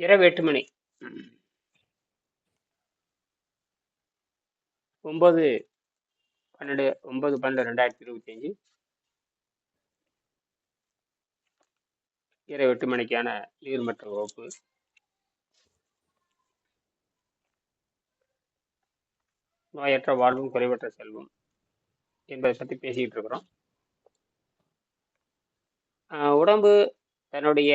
இரவு எட்டு மணி ஒம்பது பன்னெண்டு ஒம்பது பன்னெண்டு ரெண்டாயிரத்தி இருபத்தி அஞ்சு இரவு எட்டு மணிக்கான நீர்மட்ட வகுப்பு. நோயற்ற வாழ்வும் குறைவற்ற செல்வம் என்பதை பற்றி பேசிக்கிட்டு இருக்கிறோம். உடம்பு தன்னுடைய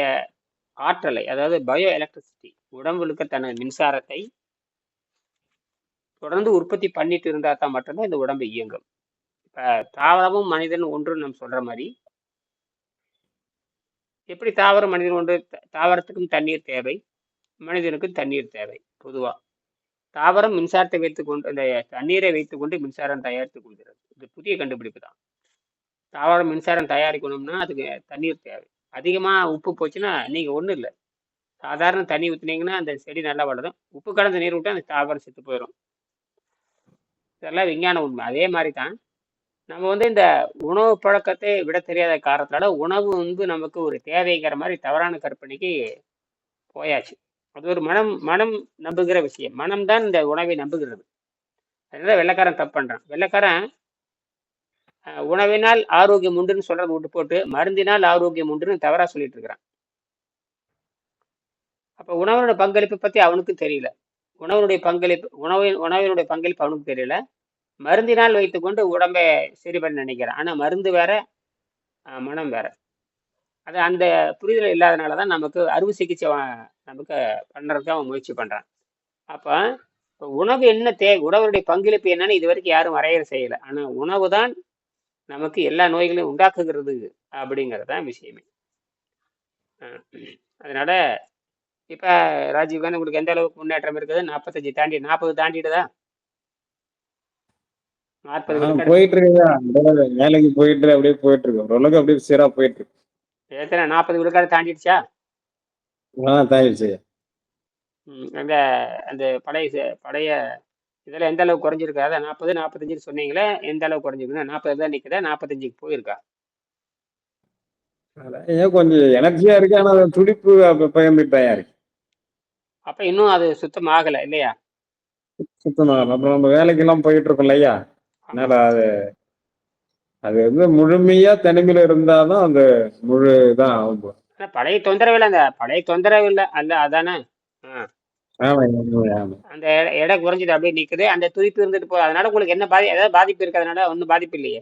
ஆற்றலை அதாவது பயோ எலக்ட்ரிசிட்டி உடம்புக்கு தன மின்சாரத்தை தொடர்ந்து உற்பத்தி பண்ணிட்டு இருந்தா தான் மட்டும்தான் இந்த உடம்பு இயங்கும். இப்போ தாவரமும் மனிதன் ஒன்று நம்ம சொல்ற மாதிரி. எப்படி தாவரம் மனிதன் ஒன்று தாவரத்துக்கும் தண்ணீர் தேவை மனிதனுக்கும் தண்ணீர் தேவை பொதுவாக தாவரம் மின்சாரத்தை வைத்துக்கொண்டு இந்த தண்ணீரை வைத்துக்கொண்டு மின்சாரம் தயாரித்து கொள்கிறது. இது புதிய கண்டுபிடிப்பு தான். தாவரம் மின்சாரம் தயாரிக்கணும்னா அதுக்கு தண்ணீர் தேவை. அதிகமாக உப்பு போச்சுன்னா நீங்கள் ஒன்றும் இல்லை. சாதாரண தண்ணி ஊத்துனீங்கன்னா அந்த செடி நல்லா வளரும். உப்பு கலந்த நீர் விட்டு அந்த தாவரம் செத்து போயிடும் இதெல்லாம் விஞ்ஞான உண்மை. அதே மாதிரி தான் நம்ம வந்து இந்த உணவு பழக்கத்தை விட தெரியாத காரணத்தால உணவு வந்து நமக்கு ஒரு தேவைங்கிற மாதிரி தவறான கற்பனைக்கு போயாச்சு. அது ஒரு மனம் மனம் நம்புகிற விஷயம். மனம் தான் இந்த உணவை நம்புகிறது. அதனால வெள்ளைக்காரன் தப்பு பண்ணுறான் வெள்ளைக்காரன் உணவினால் ஆரோக்கியம் உண்டுன்னு சொல்றதை விட்டு போட்டு மருந்தினால் ஆரோக்கியம் உண்டுன்னு தவறா சொல்லிட்டு இருக்கிறான். அப்ப உணவனோட பங்களிப்பை பத்தி அவனுக்கும் தெரியல. உணவனுடைய பங்களிப்பு உணவின் உணவினுடைய பங்களிப்பு அவனுக்கு தெரியல. மருந்தினால் வைத்துக்கொண்டு உடம்பை சரி பண்ண நினைக்கிறான். ஆனா மருந்து வேற மனம் வேற. அது அந்த புரிதல் இல்லாதனால தான் நமக்கு அறுவை சிகிச்சை நமக்கு பண்ணுறதுக்கு அவன் முயற்சி பண்றான். அப்ப உணவு என்ன தே உணவருடைய பங்களிப்பு என்னன்னு இது வரைக்கும் யாரும் வரையறை செய்யலை. ஆனா உணவு தான் நமக்கு எல்லா நோய்களையும் உண்டாக்குகிறது அப்படிங்கிறது தான் விஷயமே அதனால இப்ப ராஜீவ் காந்தி உங்களுக்கு எந்த அளவுக்கு முன்னேற்றம் இருக்குது? நாற்பத்தஞ்சு தாண்டி நாற்பது தாண்டிடுதா போயிட்டு அப்படியே வேலைக்கு போயிட்டு அப்படியே போயிட்டு இருக்கு ஓரளவுக்கு அப்படியே சீரா போயிட்டு இருக்கு எத்தனை நாற்பது விழுக்காடு தாண்டிடுச்சா. ம், அந்த அந்த பழைய பழைய இதில் எந்த அளவுக்கு குறைஞ்சிருக்கா? அதான் நாற்பது நாற்பத்தஞ்சுன்னு சொன்னீங்களே எந்த அளவுக்கு குறைஞ்சிருக்குன்னா நாற்பது தான் நிற்குதா நாற்பத்தஞ்சுக்கு போயிருக்கா? ஏன் கொஞ்சம் எனர்ஜியா இருக்கு ஆனா அது துடிப்பு பயந்துட்டாயா இருக்கு. அப்போ இன்னும் அது சுத்தம் ஆகலை இல்லையா? சுத்தமா அப்புறம் நம்ம வேலைக்கு எல்லாம் போயிட்டு இருக்கோம் இல்லையா? அதனால அது அது வந்து முழுமையா தனிமையில இருந்தாதான் அந்த முழு இதான் ஆகும். ஆனால் பழைய தொந்தரவு இல்லை அந்த பழைய தொந்தரவு இல்லை அல்ல அதானே? அந்த எடை குறைஞ்சிட்டு அப்படியே நிற்குது அந்த துடிப்பு இருந்துட்டு போகுது. அதனால உங்களுக்கு என்ன பாதி ஏதாவது பாதிப்பு இருக்கு அதனால ஒன்றும் பாதிப்பு இல்லையே.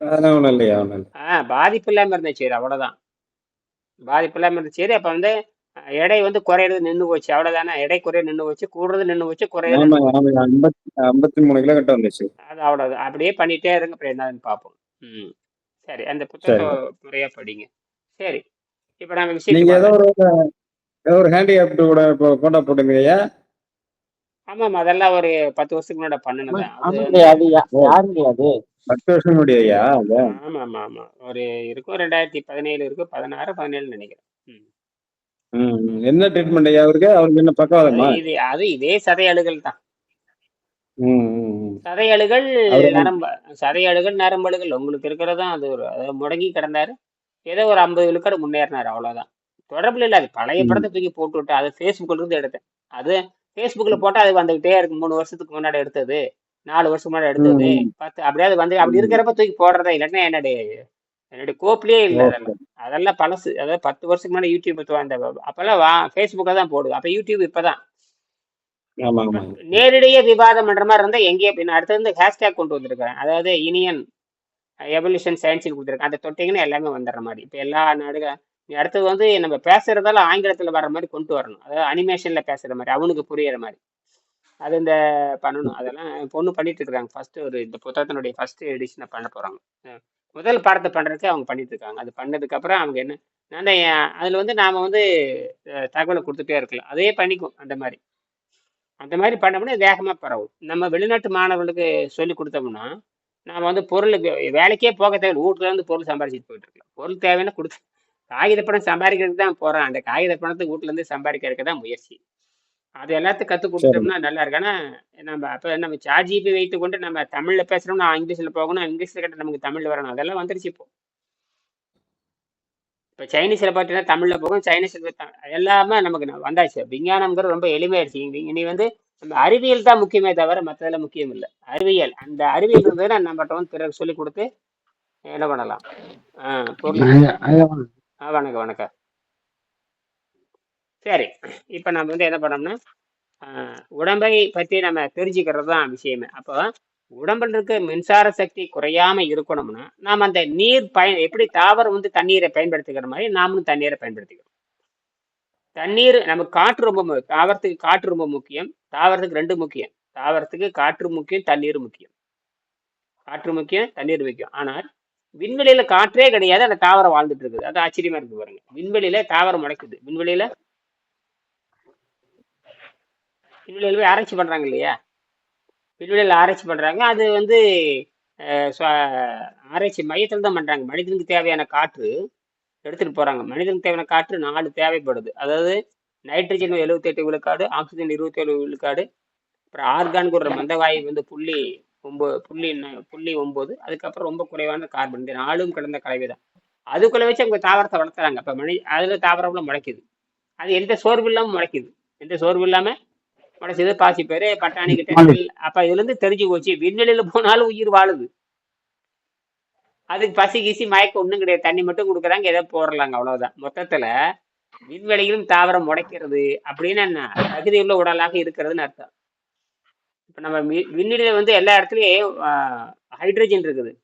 அதெல்லாம் இல்லையா இல்லை. ஆ பாதிப்பு இல்லாமல் இருந்துச்சு சரி அவ்வளோதான் பாதிப்பு இல்லாமல் இருந்துச்சு சரி அப்போ வந்து எடை வந்து குறையிறது நின்று போச்சு. அவ்வளோதானே எடை குறைய நின்று போச்சு கூடுறது நின்று போச்சு குறையிறது ஆமா ஆமா ஐம்பத்தி ஐம்பத்தி மூணு கிலோ கிட்ட வந்துச்சு. அது அவ்வளோதான் அப்படியே பண்ணிட்டே இருங்க அப்புறம் என்னன்னு பார்ப்போம் ம். சரி அந்த சரி. புத்தகத்தை முறையாக படிங்க. சரி இப்போ நீங்க ஏதோ ஒரு ஏதோ ஒரு ஹேண்டிகேப்ட் கூட இப்போ போட்டோ போட்டுருந்தீங்க. ஆமாம் அதெல்லாம் ஒரு பத்து வருஷத்துக்கு முன்னாடி பண்ணினது. தான் அது பத்து வருஷம் முடியா அது? ஆமாம் ஆமாம். ஆமாம் ஒரு இருக்கும் ரெண்டாயிரத்தி பதினேழு இருக்கும் பதினாறு பதினேழு நினைக்கிறேன். ம். ம், ம். என்ன ட்ரீட்மெண்ட் ஐயா அவருக்கு? அவருக்கு என்ன பக்கவாதமா இது அது இதே சதையழுகள் தான். ம், ம், ம். சதையழுகள் அவரு நரம்பு சதையழுகள் நரம்பழுகள் உங்களுக்கு இருக்கிறது தான் அது ஒரு அதாவது முடங்கி கிடந்தாரு. ஏதோ ஒரு ஐம்பது விழுக்காடு முன்னேறினார் அவ்வளோதான் தொடர்பில் இல்லை அது பழைய. படத்தை தூக்கி போட்டு விட்டு அது ஃபேஸ்புக்கில் இருந்து எடுத்தேன். அது ஃபேஸ்புக்கில் போட்டால் அது வந்துகிட்டே இருக்கு மூணு வருஷத்துக்கு முன்னாடி எடுத்தது. நாலு வருஷம் முன்னாடி எடுத்தது. பத்து அப்படியாவது வந்து அப்படி. இருக்கிறப்ப தூக்கி போடுறதா? இல்லைன்னா என்னுடைய என்னுடைய கோப்லேயே இல்லை. அதெல்லாம் அதெல்லாம் பழசு. அதாவது பத்து வருஷத்துக்கு முன்னாடி யூடியூப் அந்த அப்போல்லாம் வா ஃபேஸ்புக்கில் தான் போடுவோம் அப்போ யூடியூப் இப்போ தான். ஆமா ஆமா. நேரடியாக விவாதம் பண்ற மாதிரி இருந்தால் எங்கேயே பின்ன அடுத்து வந்து ஹேஷ்டேக் கொண்டு வந்திருக்கிறேன். அதாவது இனியன் எவல்யூஷன் சயின்ஸ்னு கொடுத்துருக்கேன். அதை தொட்டிங்கன்னா எல்லாமே வந்துடுற மாதிரி. இப்போ எல்லா நாடுக நீ அடுத்தது வந்து நம்ம பேசுறதால ஆங்கிலத்தில் வர்ற மாதிரி கொண்டு வரணும். அதாவது அனிமேஷன்ல பேசுற மாதிரி அவனுக்கு புரியுற மாதிரி. அது இந்த பண்ணணும். அதெல்லாம் பொண்ணு பண்ணிட்டு இருக்காங்க. ஃபர்ஸ்ட் ஒரு இந்த புத்தகத்தினுடைய ஃபர்ஸ்ட் எடிஷனை பண்ண போறாங்க. முதல் பாடத்தை பண்றதுக்கு அவங்க பண்ணிட்டு இருக்காங்க. அது பண்ணதுக்கு அப்புறம் அவங்க என்ன நான் அதுல வந்து நாம வந்து தகவலை கொடுத்துட்டே இருக்கலாம். அதே பண்ணிக்கும் அந்த மாதிரி. அந்த மாதிரி பண்ணோம்னா வேகமாக பரவும். நம்ம வெளிநாட்டு மாணவர்களுக்கு சொல்லி கொடுத்தோம்னா நாம வந்து பொருளுக்கு வேலைக்கே போக தேவை வீட்டுல இருந்து பொருள் சம்பாரிச்சிட்டு போயிட்டு இருக்கலாம். பொருள் தேவைன்னா கொடுத்து காகித பணம் சம்பாதிக்கிறதுக்கு தான் போறோம் அந்த காகித பணத்தை வீட்டுல இருந்து சம்பாதிக்கிறதுக்கு தான் முயற்சி. அது எல்லாத்தையும் கற்றுக் சரி. கொடுத்தோம்னா நல்லா இருக்கு ஆனா நம்ம அப்போ நம்ம சாட் ஜிபி வைத்து கொண்டு நம்ம தமிழ்ல பேசுறோம்னா இங்கிலீஷ்ல போகணும் இங்கிலீஷ்ல கேட்ட நமக்கு தமிழ்ல வரணும். அதெல்லாம் வந்துருச்சு இப்போ. இப்போ சைனீஸில் பார்த்தீங்கன்னா தமிழில் போகும் சைனீஸில் எல்லாமே நமக்கு வந்தாச்சு. விஞ்ஞானம்ங்கிறது ரொம்ப எளிமையாயிடுச்சு. இனி இனி வந்து நம்ம அறிவியல் தான் முக்கியமே தவிர மற்றதெல்லாம் முக்கியம் இல்லை. அறிவியல் அந்த அறிவியல் இருந்ததுன்னா நம்மகிட்ட வந்து பிறகு சொல்லி கொடுத்து என்ன பண்ணலாம்? ஆ வணக்கம். ஆ வணக்கம் வணக்கம். சரி இப்போ நம்ம வந்து என்ன பண்ணோம்னா உடம்பை பற்றி நம்ம தெரிஞ்சுக்கிறது தான் விஷயமே. அப்போ உடம்புல இருக்க மின்சார சக்தி குறையாம இருக்கணும்னா நாம் அந்த நீர் பயன் எப்படி தாவரம் வந்து தண்ணீரை பயன்படுத்திக்கிற மாதிரி நாமளும் தண்ணீரை பயன்படுத்திக்கிறோம் தண்ணீர் நமக்கு காற்று ரொம்ப தாவரத்துக்கு காற்று ரொம்ப முக்கியம். தாவரத்துக்கு ரெண்டு முக்கியம். தாவரத்துக்கு காற்று முக்கியம் தண்ணீர் முக்கியம். காற்று முக்கியம் தண்ணீர் முக்கியம். ஆனால் விண்வெளியில காற்றே கிடையாது அந்த தாவரம் வாழ்ந்துட்டு இருக்குது. அது ஆச்சரியமா இருக்கு பாருங்க. விண்வெளியில தாவரம் முளைக்குது. விண்வெளியில விண்வெளியில போய் ஆராய்ச்சி பண்றாங்க இல்லையா? விண்வெளியில ஆராய்ச்சி பண்றாங்க. அது வந்து ஆராய்ச்சி மையத்தில் தான் பண்றாங்க. மனிதனுக்கு தேவையான காற்று எடுத்துட்டு போறாங்க. மனிதனுக்கு தேவையான காற்று நாலு தேவைப்படுது. அதாவது நைட்ரஜன் எழுபத்தெட்டு விழுக்காடு ஆக்சிஜன் இருபத்தேழு விழுக்காடு அப்புறம் ஆர்கானுக்கு ஒரு மந்தவாயு வந்து புள்ளி ஒம்பது புள்ளி புள்ளி ஒம்பது. அதுக்கப்புறம் ரொம்ப குறைவான கார்பன் இந்த நாலும் கடந்த கலவை தான் அதுக்குள்ள வச்சு அவங்க தாவரத்தை வளர்த்துறாங்க. அப்போ மனி அதில் தாவரம்ல முளைக்குது. அது எந்த சோர்வு இல்லாமல் முளைக்குது. எந்த சோர்வு இல்லாம முளைச்சது? பாசி பேர் பட்டாணி கிட்ட அப்ப இதுல இருந்து தெரிஞ்சு போச்சு. விண்வெளியில போனாலும் உயிர் வாழுது. அதுக்கு பசி கீசி மயக்கம் ஒண்ணும் கிடையாது. தண்ணி மட்டும் கொடுக்குறாங்க. ஏதோ போடலாங்க. அவ்வளவுதான். மொத்தத்துல விண்வெளியிலும் தாவரம் முளைக்கிறது அப்படின்னு என்ன? தகுதி உள்ள உடலாக இருக்கிறதுன்னு அர்த்தம். இப்ப நம்ம வி- விண்வெளியில வந்து எல்லா இடத்துலயும் ஹைட்ரஜன் இருக்குது.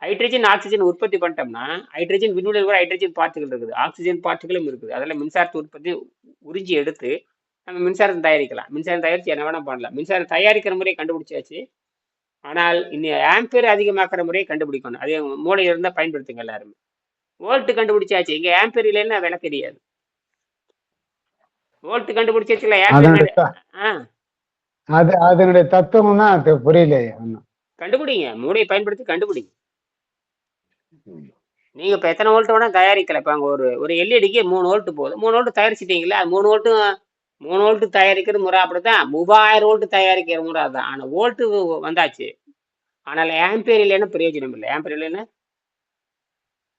ஹைட்ரஜன் ஆக்சிஜன் உற்பத்தி பண்ணிட்டோம்னா ஹைட்ரஜன் விண்வெளியில் கூட ஹைட்ரஜன் பார்ட்டிகள் இருக்குது. ஆக்சிஜன் பார்ட்டிகளும் இருக்குது. அதில் மின்சாரத்தை உற்பத்தி உறிஞ்சி எடுத்து நம்ம மின்சாரம் தயாரிக்கலாம். மின்சாரம் தயாரித்து என்ன வேணால் பண்ணலாம். மின்சாரம் தயாரிக்கிற முறையை கண்டுபிடிச்சாச்சு. ஆனால் இன்னும் ஆம்பேர் அதிகமாக்குற முறையை கண்டுபிடிக்கணும். அதே மூளையில இருந்தால் பயன்படுத்துங்க எல்லாருமே. வோல்ட் கண்டுபிடிச்சாச்சு. இங்கே ஆம்பேர் இல்லைன்னா விலை தெரியாது வோல்ட் கண்டுபிடிச்சாச்சுல அதனுடைய ஆம்பேர் த- ஆ. அது அதனுடைய தத்துவம் தான் அது புரியல. கண்டுபிடிங்க. மூளையை பயன்படுத்தி கண்டுபிடிங்க. நீங்க இப்ப எத்தனை வோல்ட் வேணா தயாரிக்கல. இப்ப அங்க ஒரு ஒரு எல்இடிக்கு மூணு வோல்ட் போகுது மூணு வோல்ட் தயாரிச்சிட்டீங்களா மூணு வோல்ட்டும் மூணு வோல்ட் தயாரிக்கிற முறை அப்படித்தான். மூவாயிரம் வோல்ட் தயாரிக்கிற முறை அதான் ஆனா வோல்ட் வந்தாச்சு. ஆனால் ஆம்பேர் இல்லைன்னா பிரயோஜனம் இல்லை? ஆம்பேர் இல்லைன்னா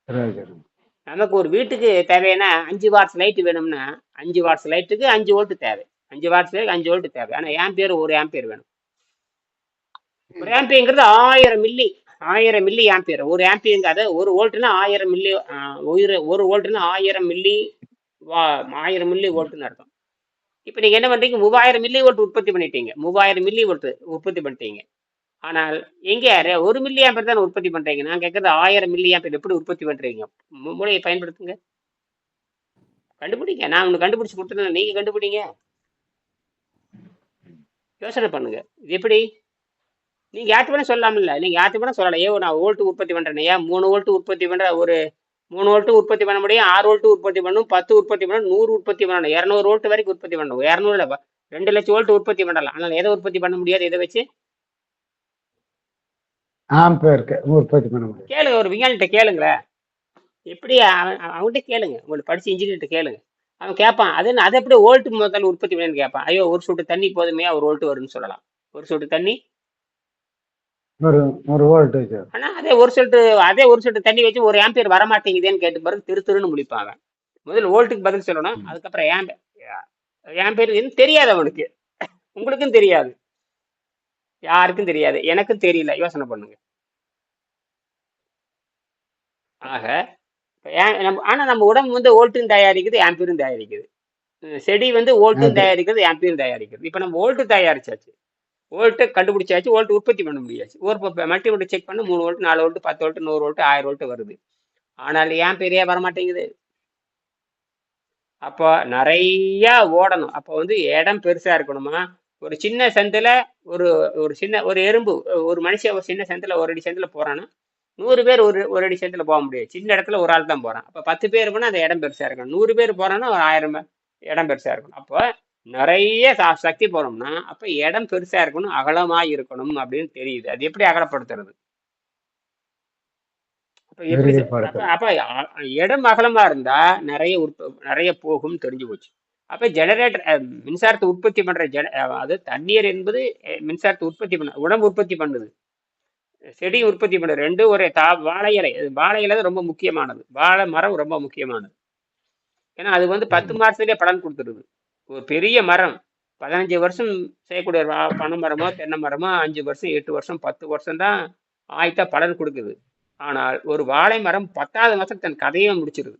பிரயோஜனம். நமக்கு ஒரு வீட்டுக்கு தேவையான அஞ்சு வாட்ஸ் லைட் வேணும்னா அஞ்சு வாட்ஸ் லைட்டுக்கு அஞ்சு வோல்ட் தேவை. அஞ்சு வாட்ஸ் அஞ்சு வோல்ட் தேவை. ஆனா ஆம்பியர் ஒரு ஆம்பியர் வேணும். ஒரு ஆம்பியங்கிறது ஆயிரம் மில்லி ஆயிரம் மில்லி ஆம்பியர் ஒரு ஆம்பியங்க அதாவது ஒரு வோல்ட்னா ஆயிரம் மில்லி ஒரு ஒரு வோல்ட்னா ஆயிரம் மில்லி வா ஆயிரம் மில்லி வோல்ட்னு அர்த்தம். இப்போ நீங்க என்ன பண்றீங்க? மூவாயிரம் மில்லி வோல்ட் உற்பத்தி பண்ணிட்டீங்க. மூவாயிரம் மில்லி வோல்ட் உற்பத்தி பண்ணிட்டீங்க. ஆனால் எங்க ஒரு மில்லி ஆம்பியர் தான் உற்பத்தி பண்றீங்க. நான் கேட்கறது ஆயிரம் மில்லி ஆம்பியர் எப்படி உற்பத்தி பண்றீங்க? மூ- மூளையை பயன்படுத்துங்க. கண்டுபிடிங்க. நான் ஒன்று கண்டுபிடிச்சு கொடுத்துருந்தேன் நீங்க கண்டுபிடிங்க. யோசனை பண்ணுங்க. இது எப்படி? நீங்க யார்ட்டு வேணா சொல்லலாம்ல நீங்க யார்ட்டு வேணா சொல்லலாம். ஏன் நான் வோல்ட் உற்பத்தி பண்றேன். ஏன் மூணு வோல்ட் உற்பத்தி பண்ற ஒரு மூணு வோல்ட் உற்பத்தி பண்ண முடியும் ஆறு வோல்ட் உற்பத்தி பண்ணணும் பத்து உற்பத்தி பண்ணணும் நூறு உற்பத்தி பண்ணணும். இரநூறு வோல்ட் வரைக்கும் உற்பத்தி பண்ணணும். இரநூறுல ரெண்டு லட்சம் வோல்ட் உற்பத்தி பண்ணலாம். ஆனால் எதை உற்பத்தி பண்ண முடியாது? இதை வச்சு? உற்பத்தி பண்ண முடியும். கேளுங்க ஒரு விஞ்ஞானிகிட்ட கேளுங்களேன். எப்படி அவன்கிட்ட கேளுங்க. உங்களுக்கு படிச்ச இன்ஜினியர்கிட்ட கேளுங்க. அவன் கேட்பான் அது அது எப்படி வோல்ட் முதல்ல உற்பத்தி பண்ணு கேட்பான் ஐயோ ஒரு சொட்டு தண்ணி போதுமே ஒரு வோல்ட் வரும்னு சொல்லலாம். ஒரு சொட்டு தண்ணி. ஆனா அதே ஒரு சொட்டு அதே ஒரு சொட்டு தண்ணி வச்சு ஒரு ஆம்பியர் வர மாட்டேங்குதேன்னு கேட்டு பிறகு திரு திருன்னு முழிப்பான் அவன். முதல்ல வோல்ட்டுக்கு பதில் சொல்லணும் அதுக்கப்புறம் ஆம்பியர் ஆம்பியர் தெரியாது அவனுக்கு. உங்களுக்கும் தெரியாது. யாருக்கும் தெரியாது. எனக்கும் தெரியல. யோசனை பண்ணுங்க. ஆக நம்ம ஆனா நம்ம உடம்பு வந்து வோல்ட்டும் தயாரிக்குது ஆம்பியரும் தயாரிக்குது. செடி வந்து வோல்ட்டும் அது. தயாரிக்கிறது ஆம்பியரும் தயாரிக்கிறது இப்போ நம்ம வோல்ட் தயாரிச்சாச்சு. வோல்ட்டு கண்டுபிடிச்சாச்சு வோல்ட் உற்பத்தி பண்ண முடியாச்சு. ஒரு மல்டிமீட்டர் செக் பண்ண மூணு வோல்ட் நாலு வோல்ட் பத்து வோல்ட் நூறு வோல்ட் ஆயிரம் வோல்ட் வருது. ஆனால் ஏன் பெரிய வர மாட்டேங்குது அப்போ நிறைய ஓடணும். அப்போ வந்து இடம் பெருசா இருக்கணுமா? ஒரு சின்ன சந்தில ஒரு ஒரு சின்ன ஒரு எறும்பு ஒரு மனுஷன் ஒரு சின்ன சந்தில ஒரு அடி சந்தில போறான்னா நூறு பேர் ஒரு ஒரு அடி சந்தில போக முடியாது. சின்ன இடத்துல ஒரு ஆள் தான் போறான். அப்போ பத்து பேர் போனால் அந்த இடம் பெருசா இருக்கணும். நூறு பேர் போறான்னா ஒரு ஆயிரம் இடம் பெருசா இருக்கணும். அப்போ நிறைய ச- சக்தி போனோம்னா அப்ப இடம் பெருசா இருக்கணும் அகலமா இருக்கணும் அப்படின்னு தெரியுது. அது எப்படி அகலப்படுத்துறது? அப்ப இடம் அகலமா இருந்தா நிறைய உற்ப நிறைய போகும் தெரிஞ்சு போச்சு. அப்ப ஜெனரேட்டர் மின்சாரத்தை உற்பத்தி பண்ற ஜென அஹ், அது தண்ணீர் என்பது மின்சாரத்தை உற்பத்தி பண்ண உடம்பு உற்பத்தி பண்ணுது. செடி உற்பத்தி பண்ணுது ரெண்டும் ஒரே தா வாழை இலை. வாழை இலை ரொம்ப முக்கியமானது. வாழை மரம் ரொம்ப முக்கியமானது. ஏன்னா அது வந்து பத்து மாசத்துலயே பலன் கொடுத்துருது. ஒரு பெரிய மரம் பதினஞ்சு வருஷம் செய்யக்கூடிய வா- பனை மரமோ தென்னை மரமோ அஞ்சு வருஷம் எட்டு வருஷம் பத்து வருஷம் தான் ஆயிட்டா பலன் கொடுக்குது. ஆனால் ஒரு வாழை மரம் பத்தாவது மாசம் தன் கதையை முடிச்சிருது.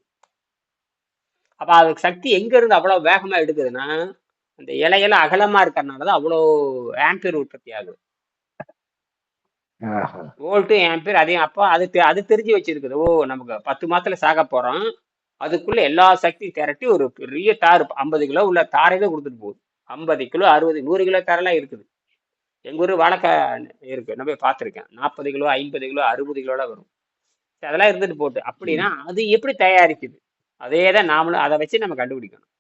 அப்ப அதுக்கு சக்தி எங்க இருந்து அவ்வளவு வேகமா எடுக்குதுன்னா அந்த இலையெல்லாம் அகலமா இருக்கறனால தான் அவ்வளோ ஆம்பியர் உற்பத்தி ஆகுது. வோல்ட்டு ஆம்பியர் அதையும் அப்போ அது தெ- அது தெரிஞ்சு வச்சிருக்குது. ஓ நமக்கு பத்து மாசத்துல சாக போறோம். அதுக்குள்ள எல்லா சக்தியும் திரட்டி ஒரு பெரிய தார் ஐம்பது கிலோ உள்ள தாரையில கொடுத்துட்டு போகுது. ஐம்பது கிலோ அறுபது நூறு கிலோ தாரெல்லாம் இருக்குது. எங்க ஊர் வாழைக்காய் இருக்கு. நான் போய் பார்த்துருக்கேன். நாற்பது கிலோ ஐம்பது கிலோ அறுபது கிலோலாம் வரும். சரி, அதெல்லாம் இருந்துட்டு போட்டு. அப்படின்னா அது எப்படி தயாரிக்குது? அதே தான் நாமளும் அதை வச்சு நம்ம கண்டுபிடிக்கணும்.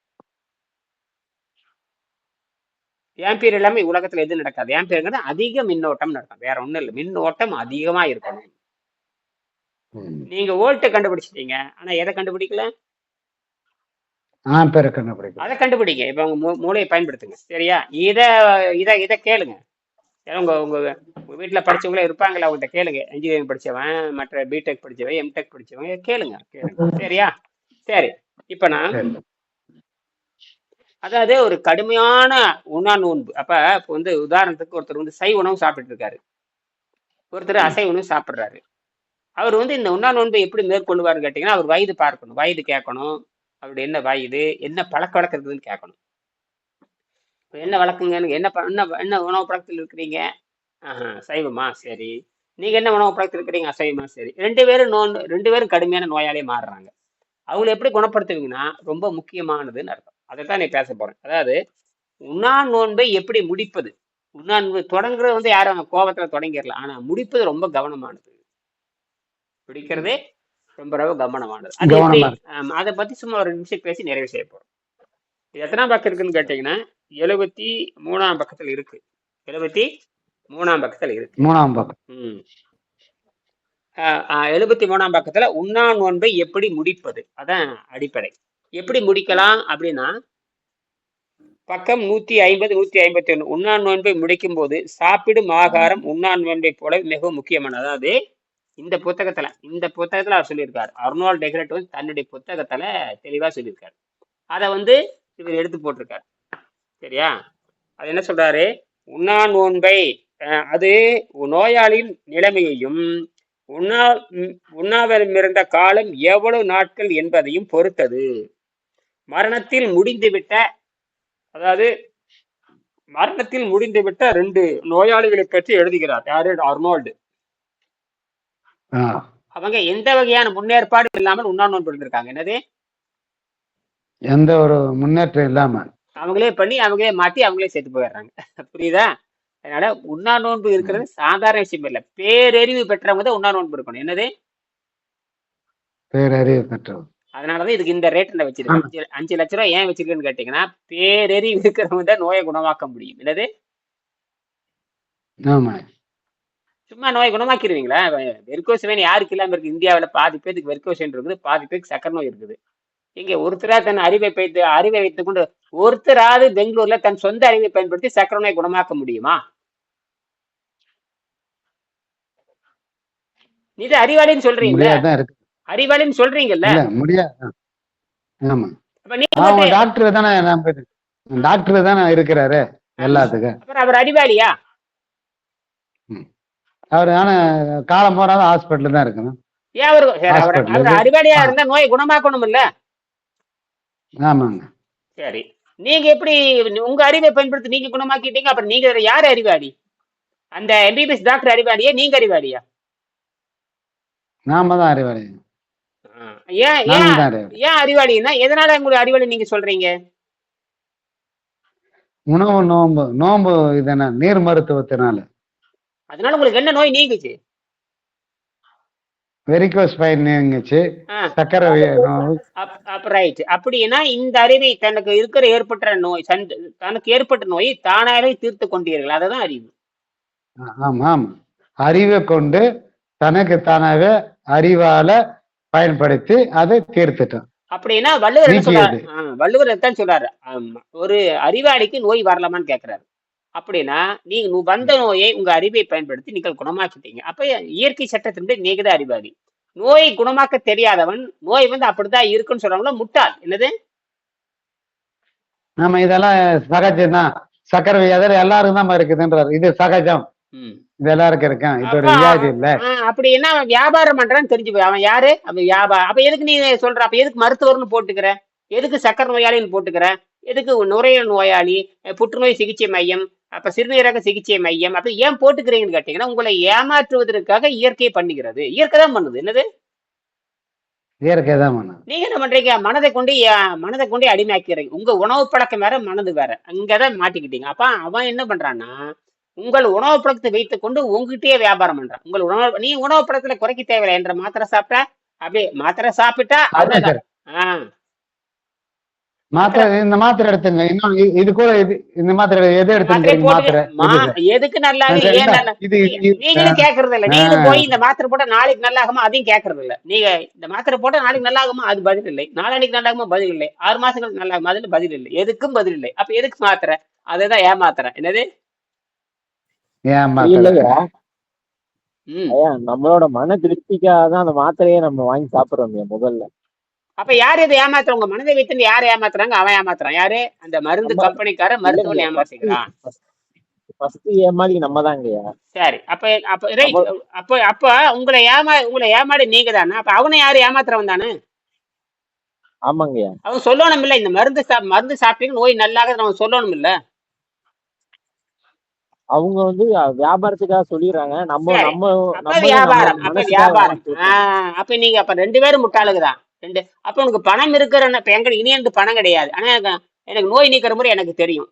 ஏம்பியர் எல்லாமே உலகத்துல எது நடக்காது. ஏம்பியர்ங்கிறது அதிக மின்னோட்டம் நடக்கும். வேற ஒண்ணும் இல்லை. மின்னோட்டம் அதிகமா இருக்கணும். நீங்க வோல்ட்டை கண்டுபிடிச்சிட்டீங்க. ஆனா எதை கண்டுபிடிக்கல? ஆம்பேர் கண்டுபிடிக்கும் அதை கண்டுபிடிங்க. இப்ப உங்க மூளையை பயன்படுத்துங்க. சரியா? இத இத இத கேளுங்க. ஏன்னா உங்க உங்க வீட்டுல படிச்சவங்களே இருப்பாங்களே அவங்ககிட்ட கேளுங்க. இன்ஜினியரிங் படிச்சவன் மற்ற பிடெக் படிச்சவன் எம்டெக் படிச்சவங்க கேளுங்க கேளுங்க. சரியா? சரி. இப்ப நான். அதாவது ஒரு கடுமையான உணா நோன்பு அப்ப இப்போ வந்து உதாரணத்துக்கு ஒருத்தர் வந்து சை உணவு சாப்பிட்டுட்டு இருக்காரு. ஒருத்தர் அசை உணவு சாப்பிடுறாரு. அவர் வந்து இந்த உண்ணா நோன்பை எப்படி மேற்கொள்வார்னு கேட்டீங்கன்னா அவர் வயது பார்க்கணும். வயது கேட்கணும். அவருடைய என்ன வயது என்ன பழக்க வழக்கம் இருக்குதுன்னு கேட்கணும். இப்போ என்ன வழக்கங்கன்னு என்ன ப- என்ன என்ன உணவு பழக்கத்தில் இருக்கிறீங்க? ஆஹா சைவமா சரி. நீங்க என்ன உணவு பழக்கத்தில் இருக்கிறீங்க? அசைவமா? சரி. ரெண்டு பேரும் நோன் ரெண்டு பேரும் கடுமையான நோயாளியே மாறுறாங்க. அவங்களை எப்படி குணப்படுத்துவீங்கன்னா ரொம்ப முக்கியமானதுன்னு அர்த்தம். அதை தான் நீ பேச போறேன். அதாவது உண்ணா நோன்பை எப்படி முடிப்பது? உண்ணா நோன்பு தொடங்குறது வந்து யாரும் கோபத்துல தொடங்கிடலாம். ஆனா முடிப்பது ரொம்ப கவனமானது. பிடிக்கிறதே ரொம்ப ரொம்ப கவனமானது. அது அதை பத்தி சும்மா ஒரு நிமிஷம் பேசி நிறைவு செய்ய போறோம். எத்தனாம் பக்கம் இருக்குன்னு கேட்டீங்கன்னா எழுபத்தி மூணாம் பக்கத்துல இருக்கு. எழுபத்தி மூணாம் பக்கத்துல இருக்கு. மூணாம் பக்கம். ம். எழுபத்தி மூணாம் பக்கத்துல உண்ணா நோன்பை எப்படி முடிப்பது? அதான் அடிப்படை. எப்படி முடிக்கலாம் அப்படின்னா பக்கம் நூத்தி ஐம்பது நூத்தி ஐம்பத்தி ஒண்ணு உண்ணா நோன்பை முடிக்கும் போது சாப்பிடும் ஆகாரம் உண்ணா நோன்பை போல மிகவும் முக்கியமானது. அதாவது இந்த புத்தகத்துல இந்த புத்தகத்துல அவர் சொல்லியிருக்காரு. அர்னால்ட் டெக்ரேட் வந்து தன்னுடைய புத்தகத்துல தெளிவா சொல்லியிருக்காரு. அதை வந்து இவர் எடுத்து போட்டிருக்காரு. சரியா? அது என்ன சொல்றாரு? உண்ணா நோன்பை அது நோயாளியின் நிலைமையையும் உண்ணா உண்ணாவிரமிருந்த காலம் எவ்வளவு நாட்கள் என்பதையும் பொறுத்தது. மரணத்தில் முடிந்துவிட்ட அதாவது மரணத்தில் முடிந்துவிட்ட ரெண்டு நோயாளிகளை பற்றி எழுதுகிறார். யாரு அர்னால்டு. அவங்க எந்த வகையான முன்னேற்பாடு இல்லாமல் உண்ணா நோன்பு இருந்திருக்காங்க என்னது? எந்த ஒரு முன்னேற்றம் இல்லாம. அவங்களே பண்ணி அவங்களே மாட்டி அவங்களே செத்து போயிடுறாங்க. புரியுதா? அதனால உண்ணா நோன்பு இருக்கிறது சாதாரண விஷயம் இல்லை. பேரறிவு பெற்றவங்க தான் உண்ணா நோன்பு இருக்கணும். என்னது? பேரறிவு பெற்றவர் அதனாலதான் இதுக்கு இந்த ரேட் நான் வச்சிருக்கேன் அஞ்சு லட்ச ரூபாய் ஏன் வச்சிருக்கேன்னு கேட்டீங்கன்னா பேரறிவு இருக்கிறவங்க தான் நோயை குணமாக்க முடியும். என்னது? சும்மா நோயை குணமாக்கிடுவீங்களா வெர்கோஸ் வேணும் யாருக்கு இல்லாம இருக்கு? இந்தியாவில் பாதி பேருக்கு வெர்கோஷன் இருக்குது பாதி பேருக்கு சக்கரை நோய் இருக்குது. இங்க ஒருத்தரா தன் அறிவை வைத்து அறிவை வைத்துக் கொண்டு ஒருத்தராவது பெங்களூர்ல தன் சொந்த அறிவை பயன்படுத்தி சக்கரை நோயை குணமாக்க முடியுமா? நீ அறிவாளின்னு இருக்கு. அறிவாளின்னு சொல்றீங்கல்ல? முடியாது ஆமா. அவங்க டாக்டர் தானே டாக்டர் தானே இருக்கிறாரு எல்லாத்துக்கும். அப்புறம் அவர் அறிவாளியா? அவர் ஆனா காலம் போறாத ஹாஸ்பிட்டல் தான் இருக்கணும். ஏன் அவரு. அறிவாளியா. இருந்தா நோயை குணமாக்கணும் இல்ல ஆமாங்க. சரி. நீங்க எப்படி உங்க அறிவை பயன்படுத்தி நீங்க குணமாக்கிட்டீங்க அப்புறம் நீங்க யார் அறிவாளி? அந்த எம்பிபிஎஸ் டாக்டர் அறிவாளியா நீங்க அறிவாளியா? நாம தான் அறிவாளி. ஏன் ஏன் ஏன் அறிவாளின்னா எதனால உங்களுக்கு அறிவாளி நீங்க சொல்றீங்க? உணவு நோம்பு நோம்பு இதன நீர் மருத்துவத்தினால. அதனால உங்களுக்கு என்ன நோய் நீங்குச்சு? Varicose pine நீங்குச்சு. சக்கரை ரைட் அப்படின்னா இந்த அறிவை தனக்கு இருக்கிற ஏற்பட்ட நோய் தனக்கு ஏற்பட்ட நோயை தானாகவே தீர்த்து கொண்டீர்கள். அதுதான் அறிவு. ஆமா ஆமா அறிவை கொண்டு தனக்கு தானாவே அறிவால பயன்படுத்தி அதை தீர்த்துட்டோம். அப்படின்னா வள்ளுவர் சொல்றாரு? வள்ளுவர் தான் சொல்றாரு. ஆமா. ஒரு அறிவாளிக்கு நோய் வரலாமான்னு கேக்குறாரு. அப்படின்னா நீங்க வந்த நோயை உங்க அறிவை பயன்படுத்தி நீங்கள் குணமாக்கிட்டீங்க. அப்ப இயற்கை சட்டத்தின்படி நீங்க தான் அறிவாளி. நோயை குணமாக்க தெரியாதவன் நோய் வந்து அப்படித்தான் இருக்குன்னு சொல்றாங்களோ முட்டாள். என்னது? நம்ம இதெல்லாம் சகஜம்தான். சக்கரை வியாதி எல்லாருக்கும் தான் இருக்குதுன்றாரு. இது சகஜம். ம். இது எல்லாருக்கும் இருக்கும் இது ஒரு அப்ப வியாதி இல்ல. ஆ, அப்படி என்ன அவன் வியாபாரம் பண்றான்னு தெரிஞ்சு போய். அவன் யாரு? அவன் வியாபாரம் அப்ப எதுக்கு நீ சொல்ற? அப்ப எதுக்கு மருத்துவர்னு போட்டுக்கிற? எதுக்கு சக்கரை நோயாளின்னு போட்டுக்கிற? எதுக்கு நுரையீரல் நோயாளி? புற்றுநோய் சிகிச்சை மையம்? அப்ப சிறுநீரக சிகிச்சை மையம்? அப்ப ஏன் போட்டுக்கிறீங்கன்னு கேட்டீங்கன்னா உங்களை ஏமாற்றுவதற்காக இயற்கை பண்ணுகிறது. இயற்கை தான் பண்ணுது. என்னது? இயற்கை தான் மனம் நீங்க என்ன பண்றீங்க? மனதை கொண்டு மனதை கொண்டு அடிமையாக்கிறீங்க. உங்க உணவு பழக்கம் வேற மனது வேற. அங்கதான் மாட்டிக்கிட்டீங்க. அப்ப அவன் என்ன பண்றான்னா உங்கள் உணவு பழக்கத்தை வைத்துக் கொண்டு உங்ககிட்டயே வியாபாரம் பண்றான் உங்கள் உணவு நீ உணவு பழக்கத்துல குறைக்க தேவையில்லை என்ற மாத்திரை சாப்பிட்டா அப்படியே மாத்திரை சாப்பிட்டா அதான் அவ்வளவுதான். சார். ஆ, மாத்திரை இந்த மாத்திரை எடுத்துங்க. இன்னும் இது கூட இது இந்த மாத்திரை எது எடுத்துங்க மாத்திரை எதுக்கு நல்லா இது நீங்களும் கேக்குறது இல்ல. ஆ. நீங்களும் போய் இந்த மாத்திரை போட்டா நாளைக்கு நல்லாகுமா? அதையும் கேக்குறது இல்ல. நீங்க இந்த மாத்திரை போட்டா நாளைக்கு நல்லாகுமா? அது பதில் இல்லை. நாளைக்கு நல்லாகுமா? பதில் இல்லை. ஆறு மாசங்களுக்கு நல்லாகுமா? அதுல பதில் இல்லை. எதுக்கும் பதில் இல்லை. அப்ப எதுக்கு மாத்திரை? அதுதான் ஏமாத்துறேன். என்னது ஏன் மாத்திரை இல்லையா ம் ஐயா நம்மளோட மன திருப்திக்காக தான் அந்த மாத்திரையை நம்ம வாங்கி சாப்பிடுறோம் முதல்ல. அப்ப யார் இதை ஏமாத்துற உங்க மனதை வைத்து யார் ஏமாத்துறாங்க? அவன் ஏமாத்துறான். யாரு? அந்த மருந்து கம்பெனிக்கார மருத்துவன் ஏமாத்துகிறான் ஃபர்ஸ்ட் ஏமாளி நம்ம தாங்கய்யா சரி அப்ப அப்ப ரைட் அப்ப அப்ப உங்களை ஏமா உங்களை ஏமாடி நீங்க தானே அப்ப அவனை யாரு ஏமாத்துறவன் தானே? ஆமாங்கய்யா. அவன் சொல்லணும் இல்ல இந்த மருந்து சாப் மருந்து சாப்பிட்டீங்க நோய் நல்லாக அவன் சொல்லணும் இல்ல அவங்க வந்து வியாபாரத்துக்காக சொல்லிடுறாங்க. நம்ம. நம்ம நம்ம வியாபாரம். அப்ப வியாபாரம். அப்ப நீங்க அப்ப ரெண்டு பேரும் முட்டாளுக்குதான் ரெண்டு அப்ப உனக்கு பணம் இருக்கிற இப்ப எங்க இனி எனக்கு பணம் கிடையாது. ஆனா எனக்கு- எனக்கு நோய் நீக்கிற முறை எனக்கு தெரியும்.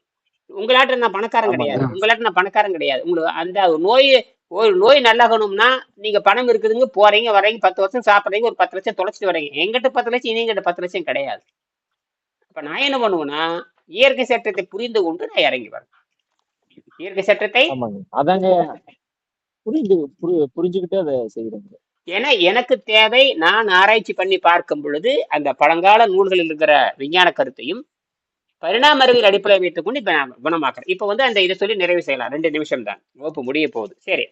உங்களாட்ட நான் பணக்காரன். கிடையாது. உங்களாட்ட நான் பணக்காரன் கிடையாது. உங்களுக்கு அந்த நோய் ஒரு நோய் நல்லாகணும்னா நீங்க பணம் இருக்குதுங்க போறீங்க வரீங்க பத்து வருஷம் சாப்பிடுறீங்க ஒரு பத்து லட்சம் தொலைச்சிட்டு வரீங்க எங்கிட்ட பத்து லட்சம் நீங்கிட்ட பத்து லட்சம் கிடையாது. அப்ப நான் என்ன பண்ணுவேன்னா இயற்கை சட்டத்தை புரிந்து கொண்டு நான் இறங்கி வரேன் இயற்கை சட்டத்தை ஆமாங்க. அதாங்க. புரிஞ்சு புரி- புரிஞ்சுக்கிட்டு அதை செய்யறோங்க ஏன்னா எனக்கு தேவை நான் ஆராய்ச்சி பண்ணி பார்க்கும் பொழுது அந்த பழங்கால நூல்களில் இருக்கிற விஞ்ஞான கருத்தையும் பரிணாம அறிவியல் அடிப்படையை வைத்துக் கொண்டு இப்ப நான் குணமாக்குறேன். இப்ப வந்து அந்த இதை சொல்லி நிறைவு செய்யலாம். ரெண்டு நிமிஷம் தான் வகுப்பு முடிய போகுது. சரி.